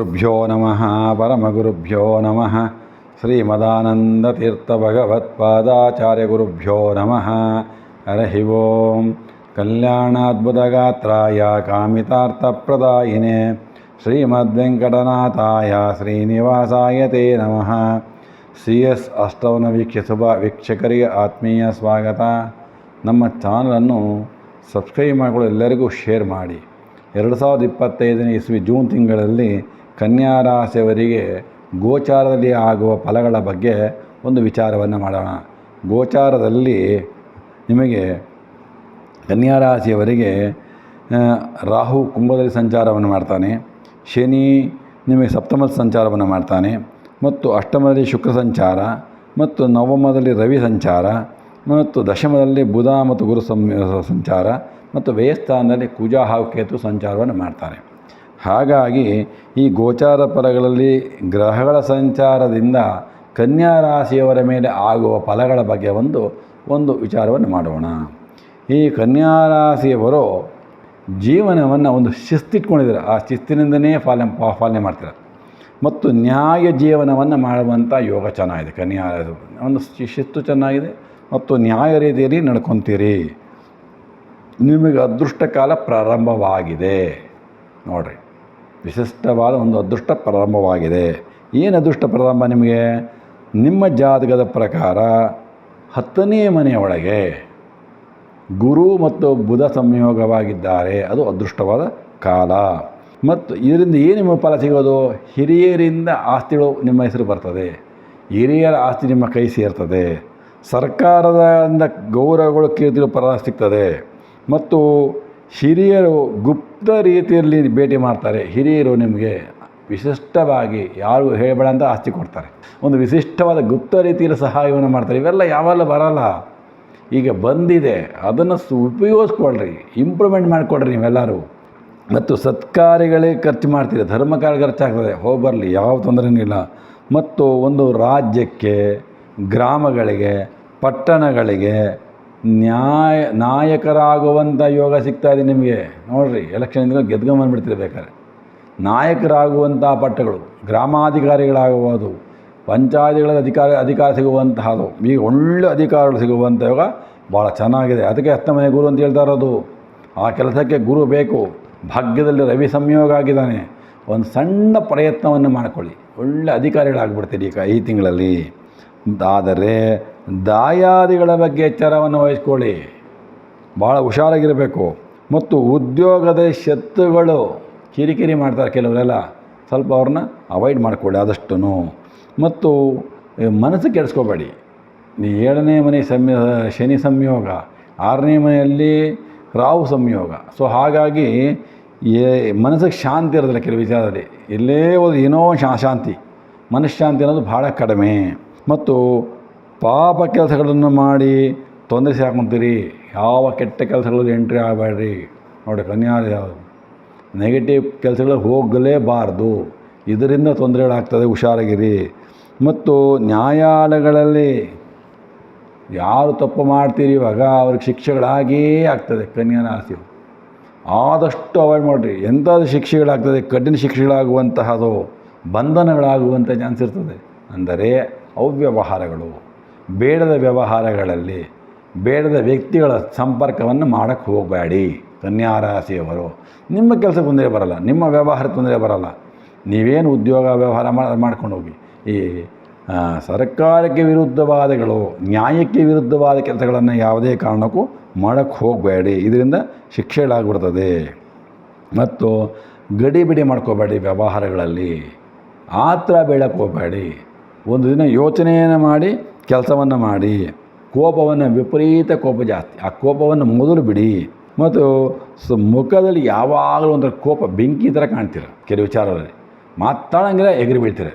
ಗುರುಭ್ಯೋ ನಮಃ, ಪರಮಗುರುಭ್ಯೋ ನಮಃ. ಶ್ರೀಮದಾನಂದತೀರ್ಥಭಗವತ್ಪಾದಾಚಾರ್ಯಗುರುಭ್ಯೋ ನಮಃ. ಹರಿ ಓಂ. ಕಲ್ಯಾಣಾದ್ಭುತಗಾತ್ರಾಯ ಕಾಮಿತಾರ್ಥಪ್ರದಾಯಿನೇ. ಶ್ರೀಮದ್ವೆಂಕಟನಾಥಾಯ ಶ್ರೀನಿವಾಸಾಯ ತೇ ನಮಃ. ಸಿ ಎಸ್ ಅಷ್ಟವನ ವೀಕ್ಷಿಸುವ ವೀಕ್ಷಕರಿಗೆ ಆತ್ಮೀಯ ಸ್ವಾಗತ. ನಮ್ಮ ಚಾನಲನ್ನು ಸಬ್ಸ್ಕ್ರೈಬ್ ಮಾಡಿಕೊಳ್ಳಲು ಎಲ್ಲರಿಗೂ ಶೇರ್ ಮಾಡಿ. ಎರಡು ಸಾವಿರದ ಇಪ್ಪತ್ತೈದನೇ ಇಸ್ವಿ ಜೂನ್ ತಿಂಗಳಲ್ಲಿ ಕನ್ಯಾ ರಾಶಿಯವರಿಗೆ ಗೋಚಾರದಲ್ಲಿ ಆಗುವ ಫಲಗಳ ಬಗ್ಗೆ ಒಂದು ವಿಚಾರವನ್ನು ಮಾಡೋಣ. ಗೋಚಾರದಲ್ಲಿ ನಿಮಗೆ ಕನ್ಯಾ ರಾಶಿಯವರಿಗೆ ರಾಹು ಕುಂಭದಲ್ಲಿ ಸಂಚಾರವನ್ನು ಮಾಡ್ತಾನೆ. ಶನಿ ನಿಮಗೆ ಸಪ್ತಮದ ಸಂಚಾರವನ್ನು ಮಾಡ್ತಾನೆ. ಮತ್ತು ಅಷ್ಟಮದಲ್ಲಿ ಶುಕ್ರ ಸಂಚಾರ. ಮತ್ತು ನವಮದಲ್ಲಿ ರವಿ ಸಂಚಾರ. ಮತ್ತು ದಶಮದಲ್ಲಿ ಬುಧ ಮತ್ತು ಗುರು ಸಂಚಾರ. ಮತ್ತು ವ್ಯಯಸ್ಥಾನದಲ್ಲಿ ಕುಜ ಹಾಗೂ ಕೇತು ಸಂಚಾರವನ್ನು ಮಾಡ್ತಾರೆ. ಹಾಗಾಗಿ ಈ ಗೋಚಾರ ಫಲಗಳಲ್ಲಿ ಗ್ರಹಗಳ ಸಂಚಾರದಿಂದ ಕನ್ಯಾ ರಾಶಿಯವರ ಮೇಲೆ ಆಗುವ ಫಲಗಳ ಬಗ್ಗೆ ಒಂದು ಒಂದು ವಿಚಾರವನ್ನು ಮಾಡೋಣ. ಈ ಕನ್ಯಾ ರಾಶಿಯವರು ಜೀವನವನ್ನು ಒಂದು ಶಿಸ್ತಿಟ್ಕೊಂಡಿದ್ದಾರೆ. ಆ ಶಿಸ್ತಿನಿಂದನೇ ಪಾಲನೆ ಪಾಲನೆ ಮಾಡ್ತಾರೆ. ಮತ್ತು ನ್ಯಾಯ ಜೀವನವನ್ನು ಮಾಡುವಂಥ ಯೋಗ ಚೆನ್ನಾಗಿದೆ. ಕನ್ಯಾ. ಒಂದು ಶಿಸ್ತು ಚೆನ್ನಾಗಿದೆ. ಮತ್ತು ನ್ಯಾಯ ರೀತಿಯಲ್ಲಿ ನಡ್ಕೊತೀರಿ. ನಿಮಗೆ ಅದೃಷ್ಟ ಕಾಲ ಪ್ರಾರಂಭವಾಗಿದೆ. ನೋಡಿರಿ. ವಿಶಿಷ್ಟವಾದ ಒಂದು ಅದೃಷ್ಟ ಪ್ರಾರಂಭವಾಗಿದೆ. ಏನು ಅದೃಷ್ಟ ಪ್ರಾರಂಭ ನಿಮಗೆ? ನಿಮ್ಮ ಜಾತಕದ ಪ್ರಕಾರ ಹತ್ತನೇ ಮನೆಯೊಳಗೆ ಗುರು ಮತ್ತು ಬುಧ ಸಂಯೋಗವಾಗಿದ್ದಾರೆ. ಅದು ಅದೃಷ್ಟವಾದ ಕಾಲ. ಮತ್ತು ಇದರಿಂದ ಏನು ನಿಮ್ಮ ಫಲ ಸಿಗೋದು? ಹಿರಿಯರಿಂದ ಆಸ್ತಿಗಳು ನಿಮ್ಮ ಹೆಸರು ಬರ್ತದೆ. ಹಿರಿಯರ ಆಸ್ತಿ ನಿಮ್ಮ ಕೈ ಸೇರ್ತದೆ. ಸರ್ಕಾರದಿಂದ ಗೌರವಗಳು ಕೀರ್ತಿಗಳು ಪರ ಸಿಗ್ತದೆ. ಮತ್ತು ಹಿರಿಯರು ಗುಪ್ತ ರೀತಿಯಲ್ಲಿ ಭೇಟಿ ಮಾಡ್ತಾರೆ. ಹಿರಿಯರು ನಿಮಗೆ ವಿಶಿಷ್ಟವಾಗಿ ಯಾರು ಹೇಳಬೇಡ ಅಂತ ಆಸ್ತಿ ಕೊಡ್ತಾರೆ. ಒಂದು ವಿಶಿಷ್ಟವಾದ ಗುಪ್ತ ರೀತಿಯಲ್ಲಿ ಸಹಾಯವನ್ನು ಮಾಡ್ತಾರೆ. ಇವೆಲ್ಲ ಯಾವೆಲ್ಲ ಬರಲ್ಲ. ಈಗ ಬಂದಿದೆ. ಅದನ್ನು ಸು ಉಪಯೋಗಿಸ್ಕೊಳ್ರಿ. ಇಂಪ್ರೂವ್ಮೆಂಟ್ ಮಾಡಿಕೊಡ್ರಿ ನೀವೆಲ್ಲರೂ. ಮತ್ತು ಸತ್ಕಾರ್ಯಗಳೇ ಖರ್ಚು ಮಾಡ್ತೀರಿ. ಧರ್ಮ ಕಾರ್ಯ ಖರ್ಚಾಗ್ತದೆ. ಹೋಗಿ ಬರಲಿ ಯಾವ ತೊಂದರೆನೂ ಇಲ್ಲ. ಮತ್ತು ಒಂದು ರಾಜ್ಯಕ್ಕೆ, ಗ್ರಾಮಗಳಿಗೆ, ಪಟ್ಟಣಗಳಿಗೆ ನ್ಯಾಯ ನಾಯಕರಾಗುವಂಥ ಯೋಗ ಸಿಗ್ತಾ ಇದೆ ನಿಮಗೆ. ನೋಡಿರಿ ಎಲೆಕ್ಷನ್ ಗೆದ್ಕೊಂಬಂದ್ಬಿಡ್ತೀರಿ ಬೇಕಾದ್ರೆ ನಾಯಕರಾಗುವಂಥ ಪಟ್ಟಗಳು ಗ್ರಾಮಾಧಿಕಾರಿಗಳಾಗುವುದು ಪಂಚಾಯತಿಗಳ ಅಧಿಕಾರ ಅಧಿಕಾರ ಸಿಗುವಂತಹದು ಈಗ ಒಳ್ಳೆ ಅಧಿಕಾರಗಳು ಸಿಗುವಂಥ ಯೋಗ ಭಾಳ ಚೆನ್ನಾಗಿದೆ. ಅದಕ್ಕೆ ಹತ್ತ ಮನೆ ಗುರು ಅಂತ ಹೇಳ್ತಾ ಇರೋದು. ಆ ಕೆಲಸಕ್ಕೆ ಗುರು ಬೇಕು, ಭಾಗ್ಯದಲ್ಲಿ ರವಿ ಸಂಯೋಗ ಆಗಿದ್ದಾನೆ. ಒಂದು ಸಣ್ಣ ಪ್ರಯತ್ನವನ್ನು ಮಾಡಿಕೊಳ್ಳಿ. ಒಳ್ಳೆ ಅಧಿಕಾರಿಗಳಾಗ್ಬಿಡ್ತೀರಿ ಈಗ ಈ ತಿಂಗಳಲ್ಲಿ. ಆದರೆ ದಾಯಾದಿಗಳ ಬಗ್ಗೆ ಎಚ್ಚರವನ್ನು ವಹಿಸ್ಕೊಳ್ಳಿ. ಭಾಳ ಹುಷಾರಾಗಿರಬೇಕು. ಮತ್ತು ಉದ್ಯೋಗದ ಶತ್ರುಗಳು ಕಿರಿಕಿರಿ ಮಾಡ್ತಾರೆ ಕೆಲವರೆಲ್ಲ. ಸ್ವಲ್ಪ ಅವ್ರನ್ನ ಅವಾಯ್ಡ್ ಮಾಡಿಕೊಳ್ಳಿ ಆದಷ್ಟು ಮತ್ತು ಮನಸ್ಸು ಕೆಡಿಸ್ಕೋಬೇಡಿ. ಏಳನೇ ಮನೆ ಸಂಯ, ಶನಿ ಸಂಯೋಗ, ಆರನೇ ಮನೆಯಲ್ಲಿ ರಾಹು ಸಂಯೋಗ. ಸೊ ಹಾಗಾಗಿ ಏ ಮನಸ್ಸಿಗೆ ಶಾಂತಿ ಇರೋದಿಲ್ಲ ಕೆಲವು ವಿಚಾರದಲ್ಲಿ. ಇಲ್ಲೇ ಒಂದು ಏನೋ ಶಾಂತಿ. ಮನಃಶಾಂತಿ ಅನ್ನೋದು ಭಾಳ ಕಡಿಮೆ. ಮತ್ತು ಪಾಪ ಕೆಲಸಗಳನ್ನು ಮಾಡಿ ತೊಂದರೆ ಹಾಕೊಂತೀರಿ ಯಾವ ಕೆಟ್ಟ ಕೆಲಸಗಳಲ್ಲಿ ಎಂಟ್ರಿ ಆಗಬೇಡ್ರಿ. ನೋಡಿ ಕನ್ಯಾರ ಯಾವುದು? ನೆಗೆಟಿವ್ ಕೆಲಸಗಳಿಗೆ ಹೋಗಲೇಬಾರ್ದು. ಇದರಿಂದ ತೊಂದರೆಗಳಾಗ್ತದೆ ಹುಷಾರಾಗಿರಿ. ಮತ್ತು ನ್ಯಾಯಾಲಯಗಳಲ್ಲಿ ಯಾರು ತಪ್ಪು ಮಾಡ್ತೀರಿ, ಇವಾಗ ಅವ್ರಿಗೆ ಶಿಕ್ಷೆಗಳಾಗೇ ಆಗ್ತದೆ ಕನ್ಯಾ ಆಸೆ ಆದಷ್ಟು ಅವಾಯ್ಡ್ ಮಾಡಿರಿ. ಎಂಥದ್ದು ಶಿಕ್ಷೆಗಳಾಗ್ತದೆ, ಕಠಿಣ ಶಿಕ್ಷೆಗಳಾಗುವಂತಹದು ಬಂಧನಗಳಾಗುವಂಥ ಚಾನ್ಸ್ ಇರ್ತದೆ. ಅಂದರೆ ಅವ್ಯವಹಾರಗಳು. ಬೇಡದ ವ್ಯವಹಾರಗಳಲ್ಲಿ ಬೇಡದ ವ್ಯಕ್ತಿಗಳ ಸಂಪರ್ಕವನ್ನು ಮಾಡೋಕ್ಕೆ ಹೋಗಬೇಡಿ. ಕನ್ಯಾ ರಾಶಿಯವರು ನಿಮ್ಮ ಕೆಲಸ ತೊಂದರೆ ಬರಲ್ಲ, ನಿಮ್ಮ ವ್ಯವಹಾರ ತೊಂದರೆ ಬರಲ್ಲ. ನೀವೇನು ಉದ್ಯೋಗ ವ್ಯವಹಾರ ಮಾಡ್ಕೊಂಡು ಹೋಗಿ ಈ ಸರ್ಕಾರಕ್ಕೆ ವಿರುದ್ಧವಾದಗಳು, ನ್ಯಾಯಕ್ಕೆ ವಿರುದ್ಧವಾದ ಕೆಲಸಗಳನ್ನು ಯಾವುದೇ ಕಾರಣಕ್ಕೂ ಮಾಡೋಕ್ಕೆ ಹೋಗಬೇಡಿ. ಇದರಿಂದ ಶಿಕ್ಷೆಗಳಾಗ್ಬಿಡ್ತದೆ ಮತ್ತು ಗಡಿಬಿಡಿ ಮಾಡ್ಕೋಬೇಡಿ ವ್ಯವಹಾರಗಳಲ್ಲಿ. ಆತ್ರ ಬೇಡಕ್ಕೆ ಹೋಗಬೇಡಿ ಒಂದು ದಿನ ಯೋಚನೆಯನ್ನು ಮಾಡಿ ಕೆಲಸವನ್ನು ಮಾಡಿ, ಕೋಪವನ್ನು ವಿಪರೀತ ಕೋಪ ಜಾಸ್ತಿ. ಆ ಕೋಪವನ್ನು ಮೊದಲು ಬಿಡಿ. ಮತ್ತು ಸೊ ಮುಖದಲ್ಲಿ ಯಾವಾಗಲೂ ಒಂಥರ ಕೋಪ ಬೆಂಕಿ ಥರ ಕಾಣ್ತೀರ ಕೆಲವು ವಿಚಾರದಲ್ಲಿ ಮಾತಾಡಂಗಿಲ್ಲ, ಎಗರಿ ಬೀಳ್ತೀರ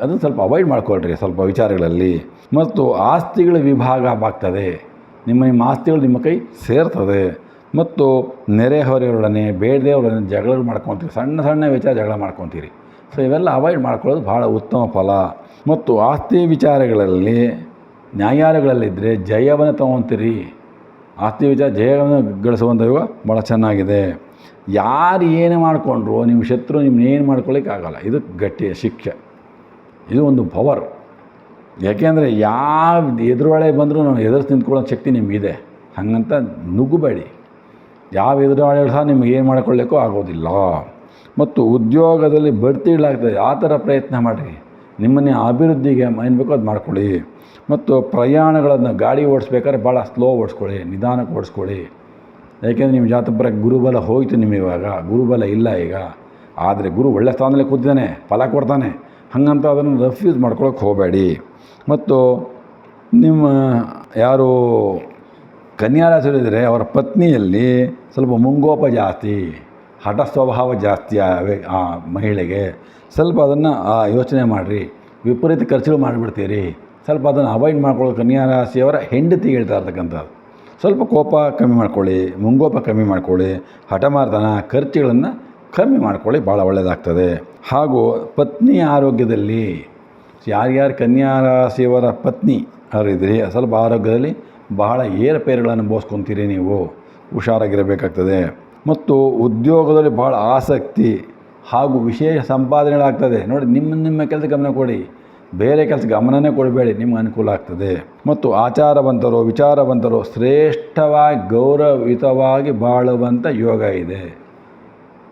ಅದನ್ನು ಸ್ವಲ್ಪ ಅವಾಯ್ಡ್ ಮಾಡ್ಕೊಳ್ರಿ ಸ್ವಲ್ಪ ವಿಚಾರಗಳಲ್ಲಿ. ಮತ್ತು ಆಸ್ತಿಗಳ ವಿಭಾಗ ಆಗ್ತದೆ. ನಿಮ್ಮ ನಿಮ್ಮ ಆಸ್ತಿಗಳು ನಿಮ್ಮ ಕೈ ಸೇರ್ತದೆ. ಮತ್ತು ನೆರೆಹೊರೆಯವರೊಡನೆ ಬೇಡದೇವರೊಡನೆ ಜಗಳ ಮಾಡ್ಕೊತೀರಿ. ಸಣ್ಣ ಸಣ್ಣ ವಿಚಾರ ಜಗಳ ಮಾಡ್ಕೊತೀರಿ. ಸೊ ಇವೆಲ್ಲ ಅವಾಯ್ಡ್ ಮಾಡ್ಕೊಳ್ಳೋದು ಭಾಳ ಉತ್ತಮ ಫಲ. ಮತ್ತು ಆಸ್ತಿ ವಿಚಾರಗಳಲ್ಲಿ ನ್ಯಾಯಾಲಯಗಳಲ್ಲಿದ್ದರೆ ಜಯವನ್ನು ತಗೊತೀರಿ. ಆಸ್ತಿ ವಿಚಾರ ಜಯವನ್ನು ಗಳಿಸುವಂಥ ಯೋಗ ಭಾಳ ಚೆನ್ನಾಗಿದೆ. ಯಾರು ಏನು ಮಾಡಿಕೊಂಡ್ರು, ನಿಮ್ಮ ಶತ್ರು ನಿಮ್ಮನ್ನೇನು ಮಾಡ್ಕೊಳ್ಳಿಕ್ಕಾಗಲ್ಲ ಇದು ಗಟ್ಟಿಯ ಶಿಕ್ಷೆ. ಇದು ಒಂದು ಪವರ್. ಯಾಕೆಂದರೆ ಯಾವ ಎದುರುಳೆ ಬಂದರೂ ನಾನು ಎದುರು ನಿಂತ್ಕೊಳ್ಳೋ ಶಕ್ತಿ ನಿಮಗಿದೆ. ಹಾಗಂತ ನುಗ್ಗಬೇಡಿ. ಯಾವ ಎದುರಾಳಿ ಸಹ ನಿಮ್ಗೆ ಏನು ಮಾಡ್ಕೊಳ್ಳಿಕ್ಕೂ ಆಗೋದಿಲ್ಲ. ಮತ್ತು ಉದ್ಯೋಗದಲ್ಲಿ ಬಡ್ತಿಗಳಾಗ್ತದೆ ಆ ಥರ ಪ್ರಯತ್ನ ಮಾಡಿರಿ. ನಿಮ್ಮನ್ನೇ ಅಭಿವೃದ್ಧಿಗೆ ಏನು ಬೇಕೋ ಅದು ಮಾಡ್ಕೊಳ್ಳಿ. ಮತ್ತು ಪ್ರಯಾಣಗಳನ್ನು ಗಾಡಿ ಓಡಿಸ್ಬೇಕಾದ್ರೆ ಭಾಳ ಸ್ಲೋ ಓಡಿಸ್ಕೊಳ್ಳಿ, ನಿಧಾನಕ್ಕೆ ಓಡಿಸ್ಕೊಳ್ಳಿ. ಯಾಕೆಂದರೆ ನಿಮ್ಮ ಜಾತಪರ ಗುರುಬಲ ಹೋಯಿತು ನಿಮಗೆ ಇವಾಗ, ಗುರುಬಲ ಇಲ್ಲ ಈಗ. ಆದರೆ ಗುರು ಒಳ್ಳೆ ಸ್ಥಾನದಲ್ಲಿ ಕೂತಿದ್ದಾನೆ, ಫಲ ಕೊಡ್ತಾನೆ. ಹಾಗಂತ ಅದನ್ನು ರೆಫ್ಯೂಸ್ ಮಾಡ್ಕೊಳಕ್ಕೆ ಹೋಗಬೇಡಿ. ಮತ್ತು ನಿಮ್ಮ ಯಾರು ಕನ್ಯಾರಾಶಿಯಲ್ಲಿದ್ದರೆ ಅವರ ಪತ್ನಿಯಲ್ಲಿ ಸ್ವಲ್ಪ ಮುಂಗೋಪ ಜಾಸ್ತಿ. ಹಠ ಸ್ವಭಾವ ಜಾಸ್ತಿ ಆ ಮಹಿಳೆಗೆ, ಸ್ವಲ್ಪ ಅದನ್ನು ಯೋಚನೆ ಮಾಡಿರಿ. ವಿಪರೀತ ಖರ್ಚುಗಳು ಮಾಡಿಬಿಡ್ತೀರಿ. ಸ್ವಲ್ಪ ಅದನ್ನು ಅವಾಯ್ಡ್ ಮಾಡ್ಕೊಳ್ಳೋ ಕನ್ಯಾರಾಶಿಯವರ ಹೆಂಡತಿ ಹೇಳ್ತಾ ಇರ್ತಕ್ಕಂಥದ್ದು. ಸ್ವಲ್ಪ ಕೋಪ ಕಮ್ಮಿ ಮಾಡ್ಕೊಳ್ಳಿ, ಮುಂಗೋಪ ಕಮ್ಮಿ ಮಾಡ್ಕೊಳ್ಳಿ, ಹಠಮಾರ್ದನ ಖರ್ಚುಗಳನ್ನು ಕಮ್ಮಿ ಮಾಡ್ಕೊಳ್ಳಿ, ಭಾಳ ಒಳ್ಳೆಯದಾಗ್ತದೆ ಹಾಗೂ ಪತ್ನಿ ಆರೋಗ್ಯದಲ್ಲಿ, ಯಾರ್ಯಾರು ಕನ್ಯಾ ರಾಶಿಯವರ ಪತ್ನಿ ಅವರಿದ್ರಿ ಸ್ವಲ್ಪ ಆರೋಗ್ಯದಲ್ಲಿ ಬಹಳ ಏರುಪೇರುಗಳನ್ನು ಬೋಸ್ಕೊತೀರಿ ನೀವು. ಹುಷಾರಾಗಿರಬೇಕಾಗ್ತದೆ. ಮತ್ತು ಉದ್ಯೋಗದಲ್ಲಿ ಭಾಳ ಆಸಕ್ತಿ ಹಾಗೂ ವಿಶೇಷ ಸಂಪಾದನೆಗಳಾಗ್ತದೆ. ನೋಡಿ, ನಿಮ್ಮ ನಿಮ್ಮ ಕೆಲಸ ಗಮನ ಕೊಡಿ. ಬೇರೆ ಕೆಲಸ ಗಮನನೇ ಕೊಡಬೇಡಿ, ನಿಮ್ಗೆ ಅನುಕೂಲ ಆಗ್ತದೆ. ಮತ್ತು ಆಚಾರವಂತರು, ವಿಚಾರವಂತರು ಶ್ರೇಷ್ಠವಾಗಿ, ಗೌರವಯುತವಾಗಿ ಬಾಳುವಂಥ ಯೋಗ ಇದೆ.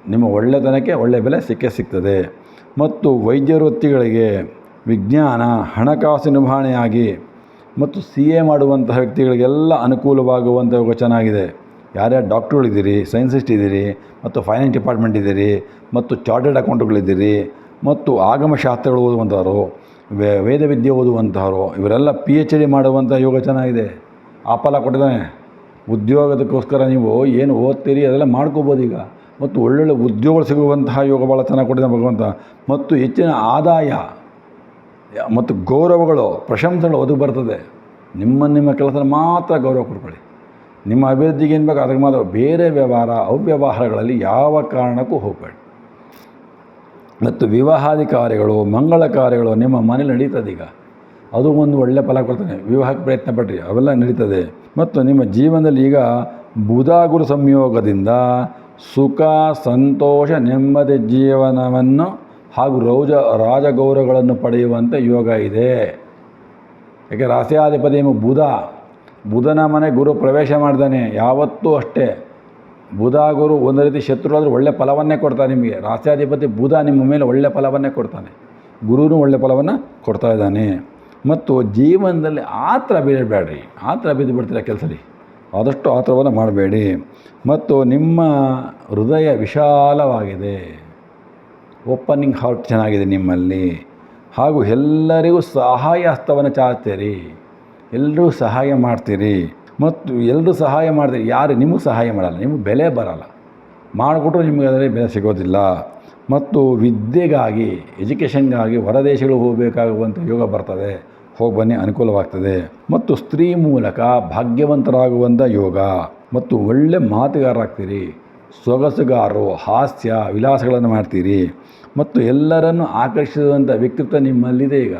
ನಿಮ್ಮ ಒಳ್ಳೆತನಕ್ಕೆ ಒಳ್ಳೆ ಬೆಲೆ ಸಿಕ್ಕೇ ಸಿಗ್ತದೆ. ಮತ್ತು ವೈದ್ಯ ವೃತ್ತಿಗಳಿಗೆ ವಿಜ್ಞಾನ, ಹಣಕಾಸು ನಿರ್ವಹಣೆಯಾಗಿ ಮತ್ತು ಸಿ ಎ ಮಾಡುವಂತಹ ವ್ಯಕ್ತಿಗಳಿಗೆಲ್ಲ ಅನುಕೂಲವಾಗುವಂಥ ಯೋಗ ಚೆನ್ನಾಗಿದೆ. ಯಾರ್ಯಾರು ಡಾಕ್ಟ್ರುಗಳಿದ್ದೀರಿ ಸೈನ್ಸಿಸ್ಟ್ ಇದ್ದೀರಿ, ಮತ್ತು ಫೈನಾನ್ಸ್ ಡಿಪಾರ್ಟ್ಮೆಂಟ್ ಇದ್ದೀರಿ, ಮತ್ತು ಚಾರ್ಟೆಡ್ ಅಕೌಂಟ್ಗಳಿದ್ದೀರಿ ಮತ್ತು ಆಗಮಶಾಸ್ತ್ರಗಳು ಓದುವಂಥವ್ರು ವೇ ವೇದ ವಿದ್ಯೆ ಓದುವಂಥವ್ರು ಇವರೆಲ್ಲ ಪಿ ಎಚ್ ಡಿ ಮಾಡುವಂಥ ಯೋಗ ಚೆನ್ನಾಗಿದೆ. ಆ ಫಲ ಕೊಟ್ಟಿದ್ದಾನೆ. ಉದ್ಯೋಗದಕ್ಕೋಸ್ಕರ ನೀವು ಏನು ಓದ್ತೀರಿ ಅದೆಲ್ಲ ಮಾಡ್ಕೋಬೋದು ಈಗ. ಮತ್ತು ಒಳ್ಳೊಳ್ಳೆ ಉದ್ಯೋಗ ಸಿಗುವಂತಹ ಯೋಗ ಭಾಳ ಚೆನ್ನಾಗಿ ಕೊಟ್ಟಿದ್ದಾನೆ ಭಗವಂತ. ಮತ್ತು ಹೆಚ್ಚಿನ ಆದಾಯ, ಮತ್ತು ಗೌರವಗಳು, ಪ್ರಶಂಸೆಗಳು ಒದಗಿ ಬರ್ತದೆ. ನಿಮ್ಮ ನಿಮ್ಮ ಕೆಲಸ ಮಾತ್ರ ಗೌರವ ಕೊಡ್ಕೊಳ್ಳಿ ನಿಮ್ಮ ಅಭಿವೃದ್ಧಿಗೆ ಏನು ಬೇಕು ಅದಕ್ಕೆ ಮಾತ್ರ ಬೇರೆ ವ್ಯವಹಾರ, ಅವ್ಯವಹಾರಗಳಲ್ಲಿ ಯಾವ ಕಾರಣಕ್ಕೂ ಹೋಗಬೇಡಿ. ಮತ್ತು ವಿವಾಹಾದಿ ಕಾರ್ಯಗಳು, ಮಂಗಳ ಕಾರ್ಯಗಳು ನಿಮ್ಮ ಮನೇಲಿ ನಡೀತದೆ ಈಗ. ಅದು ಒಂದು ಒಳ್ಳೆಯ ಫಲ ಕೊಡ್ತಾನೆ ವಿವಾಹಕ್ಕೆ ಪ್ರಯತ್ನ ಪಡ್ರಿ ಅವೆಲ್ಲ ನಡೀತದೆ. ಮತ್ತು ನಿಮ್ಮ ಜೀವನದಲ್ಲಿ ಈಗ ಬುಧ ಗುರು ಸಂಯೋಗದಿಂದ ಸುಖ, ಸಂತೋಷ, ನೆಮ್ಮದಿ ಜೀವನವನ್ನು ಹಾಗೂ ರೌಜ, ರಾಜಗೌರವಗಳನ್ನು ಪಡೆಯುವಂಥ ಯೋಗ ಇದೆ. ಯಾಕೆ ರಾಸ್ಯಾಧಿಪತಿ ಬುಧ ಬುಧನ ಮನೆ ಗುರು ಪ್ರವೇಶ ಮಾಡ್ತಾನೆ ಯಾವತ್ತೂ ಅಷ್ಟೇ. ಬುಧ ಗುರು ಒಂದು ರೀತಿ ಶತ್ರು ಆದರೂ ಒಳ್ಳೆ ಫಲವನ್ನೇ ಕೊಡ್ತಾನೆ ನಿಮಗೆ. ರಾಸ್ಯಾಧಿಪತಿ ಬುಧ ನಿಮ್ಮ ಮೇಲೆ ಒಳ್ಳೆ ಫಲವನ್ನೇ ಕೊಡ್ತಾನೆ. ಗುರುನೂ ಒಳ್ಳೆ ಫಲವನ್ನು ಕೊಡ್ತಾ ಇದ್ದಾನೆ. ಮತ್ತು ಜೀವನದಲ್ಲಿ ಆತ್ರ ಬೀಳಬೇಡ್ರಿ. ಆತ್ರ ಬಿದ್ದು ಬಿಡ್ತೀರ ರೀ ಆದಷ್ಟು ಆತ್ರವನ್ನು ಮಾಡಬೇಡಿ. ಮತ್ತು ನಿಮ್ಮ ಹೃದಯ ವಿಶಾಲವಾಗಿದೆ. ಓಪನಿಂಗ್ ಹಾರ್ಟ್ ಚೆನ್ನಾಗಿದೆ ನಿಮ್ಮಲ್ಲಿ. ಹಾಗೂ ಎಲ್ಲರಿಗೂ ಸಹಾಯ ಹಸ್ತವನ್ನು ಚಾಚ್ತೀರಿ ಎಲ್ಲರೂ ಸಹಾಯ ಮಾಡ್ತೀರಿ. ಮತ್ತು ಎಲ್ಲರೂ ಸಹಾಯ ಮಾಡಿದ್ರೆ ಯಾರು ನಿಮಗೆ ಸಹಾಯ ಮಾಡಲ್ಲ, ನಿಮಗೆ ಬೆಲೆ ಬರಲ್ಲ. ಮಾಡಿಕೊಟ್ರು ನಿಮಗೆ ಅದರಲ್ಲಿ ಬೆಲೆ ಸಿಗೋದಿಲ್ಲ. ಮತ್ತು ವಿದ್ಯೆಗಾಗಿ, ಎಜುಕೇಷನ್ಗಾಗಿ ಹೊರದೇಶಗಳು ಹೋಗಬೇಕಾಗುವಂಥ ಯೋಗ ಬರ್ತದೆ. ಹೋಗಿ ಬನ್ನಿ, ಅನುಕೂಲವಾಗ್ತದೆ. ಮತ್ತು ಸ್ತ್ರೀ ಮೂಲಕ ಭಾಗ್ಯವಂತರಾಗುವಂಥ ಯೋಗ. ಮತ್ತು ಒಳ್ಳೆ ಮಾತುಗಾರರಾಗ್ತೀರಿ. ಸೊಗಸುಗಾರು ಹಾಸ್ಯ ವಿಲಾಸಗಳನ್ನು ಮಾಡ್ತೀರಿ. ಮತ್ತು ಎಲ್ಲರನ್ನು ಆಕರ್ಷಿಸುವಂಥ ವ್ಯಕ್ತಿತ್ವ ನಿಮ್ಮಲ್ಲಿದೆ ಈಗ.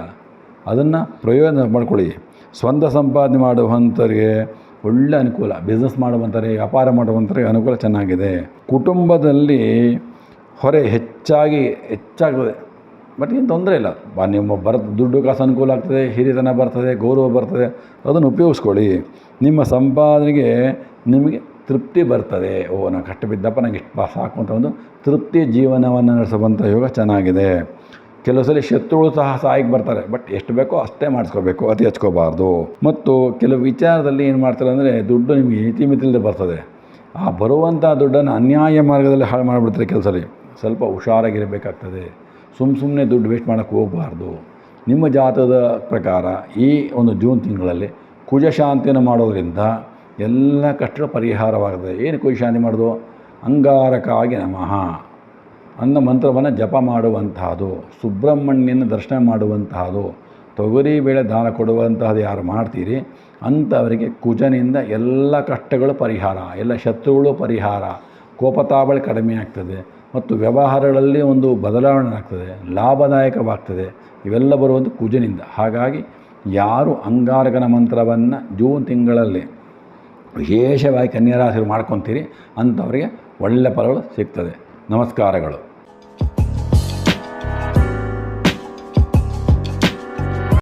ಅದನ್ನು ಪ್ರಯೋಜನ ಮಾಡ್ಕೊಳ್ಳಿ. ಸ್ವಂತ ಸಂಪಾದನೆ ಮಾಡುವಂಥವ್ರಿಗೆ ಒಳ್ಳೆ ಅನುಕೂಲ ಬಿಸ್ನೆಸ್ ಮಾಡುವಂಥವ್ರಿಗೆ ವ್ಯಾಪಾರ ಮಾಡುವಂಥವ್ರಿಗೆ ಅನುಕೂಲ ಚೆನ್ನಾಗಿದೆ. ಕುಟುಂಬದಲ್ಲಿ ಹೊರೆ ಹೆಚ್ಚಾಗಿ, ಹೆಚ್ಚಾಗ್ತದೆ. ಬಟ್ ಏನು ತೊಂದರೆ ಇಲ್ಲ. ಬಾ, ನಿಮ್ಮ ಬರ ದುಡ್ಡು ಕಾಸು ಅನುಕೂಲ ಆಗ್ತದೆ, ಹಿರಿತನ ಬರ್ತದೆ, ಗೌರವ ಬರ್ತದೆ, ಅದನ್ನು ಉಪಯೋಗಿಸ್ಕೊಳ್ಳಿ. ನಿಮ್ಮ ಸಂಪಾದನೆಗೆ ನಿಮಗೆ ತೃಪ್ತಿ ಬರ್ತದೆ. ಓ ನಾನು ಕಷ್ಟ ಬಿದ್ದಪ್ಪ ನಂಗೆ ಇಷ್ಟು ಸಾಕು ಅಂತ ಒಂದು ತೃಪ್ತಿ ಜೀವನವನ್ನು ನಡೆಸುವಂಥ ಯೋಗ ಚೆನ್ನಾಗಿದೆ. ಕೆಲವು ಸಲ ಶತ್ರುಗಳು ಸಹ ಸಹಾಯಕ್ಕೆ ಬರ್ತಾರೆ. ಬಟ್ ಎಷ್ಟು ಬೇಕೋ ಅಷ್ಟೇ ಮಾಡಿಸ್ಕೋಬೇಕು, ಅತಿ ಹಚ್ಕೋಬಾರ್ದು ಮತ್ತು ಕೆಲವು ವಿಚಾರದಲ್ಲಿ ಏನು ಮಾಡ್ತಾರೆ ಅಂದರೆ ದುಡ್ಡು ನಿಮಗೆ ಇತಿಮಿತಿಲ್ಲದೆ ಬರ್ತದೆ. ಆ ಬರುವಂಥ ದುಡ್ಡನ್ನು ಅನ್ಯಾಯ ಮಾರ್ಗದಲ್ಲಿ ಹಾಳು ಮಾಡಿಬಿಡ್ತಾರೆ ಕೆಲಸದಲ್ಲಿ ಸ್ವಲ್ಪ ಹುಷಾರಾಗಿರಬೇಕಾಗ್ತದೆ. ಸುಮ್ಮ ಸುಮ್ಮನೆ ದುಡ್ಡು ವೇಸ್ಟ್ ಮಾಡೋಕ್ಕೆ ಹೋಗಬಾರ್ದು. ನಿಮ್ಮ ಜಾತದ ಪ್ರಕಾರ ಈ ಒಂದು ಜೂನ್ ತಿಂಗಳಲ್ಲಿ ಕುಜಶಾಂತಿಯನ್ನು ಮಾಡೋದ್ರಿಂದ ಎಲ್ಲ ಕಷ್ಟ ಪರಿಹಾರವಾಗುತ್ತದೆ ಏನು ಕುಜಶಾಂತಿ ಮಾಡೋದು? ಅಂಗಾರಕ್ಕಾಗಿ ನಮಃ. ಅನ್ನೋ ಮಂತ್ರವನ್ನು ಜಪ ಮಾಡುವಂತಹದು, ಸುಬ್ರಹ್ಮಣ್ಯನ ದರ್ಶನ ಮಾಡುವಂತಹದು, ತೊಗರಿ ಬೇಳೆ ದಾನ ಕೊಡುವಂತಹದ್ದು ಯಾರು ಮಾಡ್ತೀರಿ? ಅಂಥವರಿಗೆ ಕುಜನಿಂದ ಎಲ್ಲ ಕಷ್ಟಗಳು ಪರಿಹಾರ, ಎಲ್ಲ ಶತ್ರುಗಳು ಪರಿಹಾರ. ಕೋಪತಾಬಳಿ ಕಡಿಮೆ ಆಗ್ತದೆ ಮತ್ತು ವ್ಯವಹಾರಗಳಲ್ಲಿ ಒಂದು ಬದಲಾವಣೆ ಆಗ್ತದೆ, ಲಾಭದಾಯಕವಾಗ್ತದೆ. ಇವೆಲ್ಲ ಬರುವಂಥ ಕುಜನಿಂದ. ಹಾಗಾಗಿ ಯಾರು ಅಂಗಾರಕನ ಮಂತ್ರವನ್ನು ಜೂನ್ ತಿಂಗಳಲ್ಲಿ ವಿಶೇಷವಾಗಿ ಕನ್ಯಾ ರಾಶಿರು ಮಾಡ್ಕೊತೀರಿ ಅಂಥವರಿಗೆ ಒಳ್ಳೆಯ ಫಲಗಳು ಸಿಗ್ತದೆ. ನಮಸ್ಕಾರಗಳು.